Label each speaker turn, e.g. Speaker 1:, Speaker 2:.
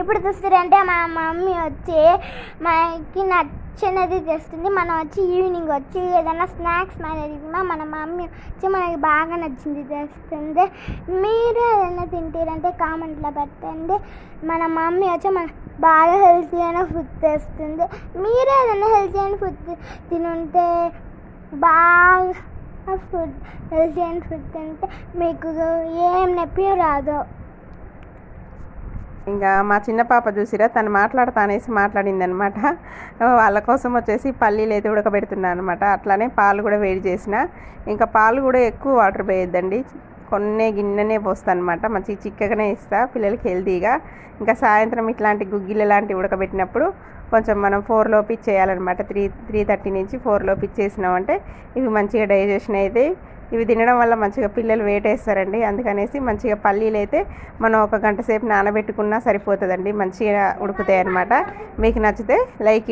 Speaker 1: ఇప్పుడు చూస్తారంటే మా మమ్మీ వచ్చి మనకి నచ్చినది తెస్తుంది. మనం వచ్చి ఈవినింగ్ వచ్చి ఏదైనా స్నాక్స్ మన మన మమ్మీ వచ్చి మనకి బాగా నచ్చింది తెస్తుంది. మీరు ఏదైనా తింటారంటే కామెంట్లో పెట్టండి. మన మమ్మీ వచ్చి మన బాగా హెల్తీ అయిన ఫుడ్ తెస్తుంది. మీరు ఏదైనా హెల్తీ అయిన ఫుడ్ తినుంటే బాగా ఫుడ్ హెల్తీ అయిన ఫుడ్ తింటే మీకు ఏం నొప్పి రాదు.
Speaker 2: ఇంకా మా చిన్న పాప చూసిరా తను మాట్లాడతా అనేసి మాట్లాడింది అనమాట వాళ్ళ కోసం వచ్చేసి పల్లీలు అయితే ఉడకబెడుతున్నాను అనమాట. అట్లానే పాలు కూడా వేడి చేసిన. ఇంకా పాలు కూడా ఎక్కువ వాటర్ పోయొద్దండి. కొన్నే గిన్నెనే పోస్తాను అనమాట మంచి చిక్కగానే ఇస్తా పిల్లలకి హెల్తీగా. ఇంకా సాయంత్రం ఇట్లాంటి గుగ్గిళ్ళ లాంటివి ఉడకబెట్టినప్పుడు కొంచెం మనం ఫోర్లోపు ఇచ్చేయాలన్నమాట. త్రీ త్రీ థర్టీ నుంచి ఫోర్లోపు ఇచ్చేసినామంటే ఇవి మంచిగా డైజెషన్ అయితే ఇవి తినడం వల్ల మంచిగా పిల్లలు వేటేస్తారండి అందుకనేసి మంచిగా పల్లీలు అయితే మనం ఒక గంట సేపు నానబెట్టుకున్నా సరిపోతుందండి. మంచిగా ఉడుకుతాయి అనమాట మీకు నచ్చితే లైక్